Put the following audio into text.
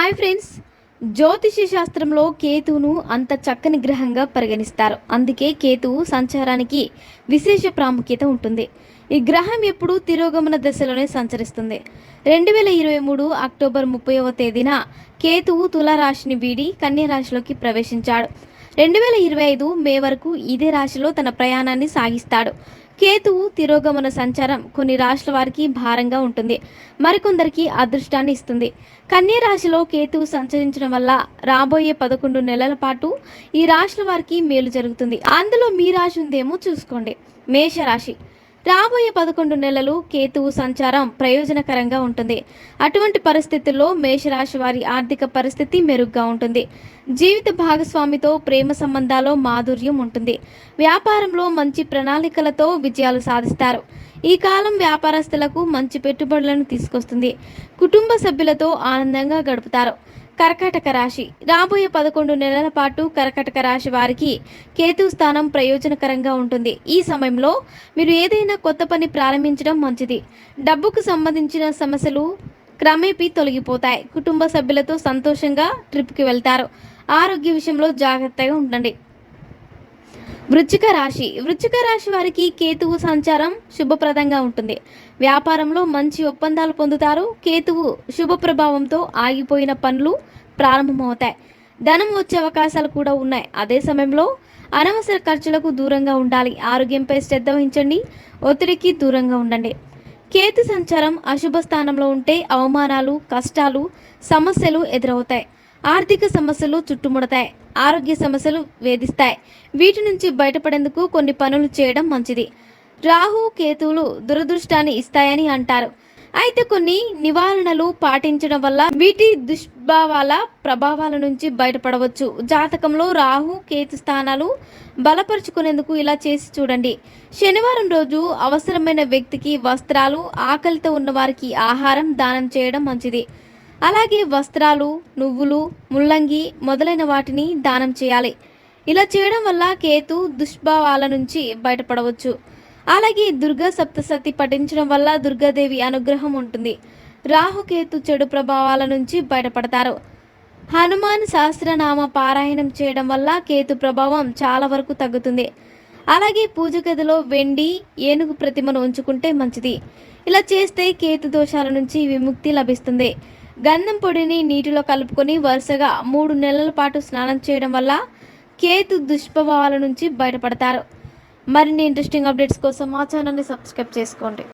Hi friends. జ్యోతిష శాస్త్రంలో కేతువును అంత చక్కని గ్రహంగా పరిగణిస్తారు. అందుకే కేతువు సంచారానికి విశేష ప్రాముఖ్యత ఉంటుంది. ఈ గ్రహం ఎప్పుడు తిరోగమన దశలోనే సంచరిస్తుంది. రెండు వేల ఇరవై మూడు అక్టోబర్ ముప్పైవ తేదీన కేతువు తులారాశిని వీడి కన్యా రాశిలోకి ప్రవేశించాడు. రెండు వేల ఇరవై ఐదు మే వరకు ఇదే రాశిలో తన ప్రయాణాన్ని సాగిస్తాడు. కేతువు తిరోగమన సంచారం కొన్ని రాశుల వారికి భారంగా ఉంటుంది. మరికొందరికి అదృష్టాన్ని ఇస్తుంది. కన్యా రాశిలో కేతువు సంచరించడం వల్ల రాబోయే పదకొండు నెలల పాటు ఈ రాశుల వారికి మేలు జరుగుతుంది. అందులో మీ రాశి ఉందేమో చూసుకోండి. మేషరాశి. రాబోయే పదకొండు నెలలు కేతువు సంచారం ప్రయోజనకరంగా ఉంటుంది. అటువంటి పరిస్థితుల్లో మేషరాశి వారి ఆర్థిక పరిస్థితి మెరుగ్గా ఉంటుంది. జీవిత భాగస్వామితో ప్రేమ సంబంధాల్లో మాధుర్యం ఉంటుంది. వ్యాపారంలో మంచి ప్రణాళికలతో విజయాలు సాధిస్తారు. ఈ కాలం వ్యాపారస్తులకు మంచి పెట్టుబడులను తీసుకొస్తుంది. కుటుంబ సభ్యులతో ఆనందంగా గడుపుతారు. కర్కాటక రాశి. రాబోయే పదకొండు నెలల పాటు కర్కాటక రాశి వారికి కేతు స్థానం ప్రయోజనకరంగా ఉంటుంది. ఈ సమయంలో మీరు ఏదైనా కొత్త పని ప్రారంభించడం మంచిది. డబ్బుకు సంబంధించిన సమస్యలు క్రమేపీ తొలగిపోతాయి. కుటుంబ సభ్యులతో సంతోషంగా ట్రిప్కి వెళ్తారు. ఆరోగ్య విషయంలో జాగ్రత్తగా ఉండండి. వృచ్చిక రాశి. వృచ్చిక రాశి వారికి కేతువు సంచారం శుభప్రదంగా ఉంటుంది. వ్యాపారంలో మంచి ఒప్పందాలు పొందుతారు. కేతువు శుభ ప్రభావంతో ఆగిపోయిన పనులు ప్రారంభమవుతాయి. ధనం వచ్చే అవకాశాలు కూడా ఉన్నాయి. అదే సమయంలో అనవసర ఖర్చులకు దూరంగా ఉండాలి. ఆరోగ్యంపై శ్రద్ధ వహించండి. ఒత్తిడికి దూరంగా ఉండండి. కేతు సంచారం అశుభ స్థానంలో ఉంటే అవమానాలు కష్టాలు సమస్యలు ఎదురవుతాయి. ఆర్థిక సమస్యలు చుట్టుముడతాయి ఆరోగ్య సమస్యలు వేధిస్తాయి. వీటి నుంచి బయటపడేందుకు కొన్ని పనులు చేయడం మంచిది. రాహు కేతువులు దురదృష్టాన్ని ఇస్తాయని అంటారు. అయితే కొన్ని నివారణలు పాటించడం వల్ల వీటి దుష్భావాల ప్రభావాల నుంచి బయటపడవచ్చు. జాతకంలో రాహు కేతు స్థానాలు బలపరుచుకునేందుకు ఇలా చేసి చూడండి. శనివారం రోజు అవసరమైన వ్యక్తికి వస్త్రాలు ఆకలితో ఉన్నవారికి ఆహారం దానం చేయడం మంచిది. అలాగే వస్త్రాలు నువ్వులు ముల్లంగి మొదలైన వాటిని దానం చేయాలి. ఇలా చేయడం వల్ల కేతు దుష్భావాల నుంచి బయటపడవచ్చు. అలాగే దుర్గా సప్తసతి పఠించడం వల్ల దుర్గాదేవి అనుగ్రహం ఉంటుంది. రాహుకేతు చెడు ప్రభావాల నుంచి బయటపడతారు. హనుమాన్ సహస్రనామ పారాయణం చేయడం వల్ల కేతు ప్రభావం చాలా వరకు తగ్గుతుంది. అలాగే పూజ గదిలో వెండి ఏనుగు ప్రతిమను ఉంచుకుంటే మంచిది. ఇలా చేస్తే కేతు దోషాల నుంచి విముక్తి లభిస్తుంది. గంధం పొడిని నీటిలో కలుపుకొని వరుసగా మూడు నెలల పాటు స్నానం చేయడం వల్ల కేతు దుష్ప్రభావాల నుంచి బయటపడతారు. మరిన్ని ఇంట్రెస్టింగ్ అప్డేట్స్ కోసం మా ఛానల్ని సబ్స్క్రైబ్ చేసుకోండి.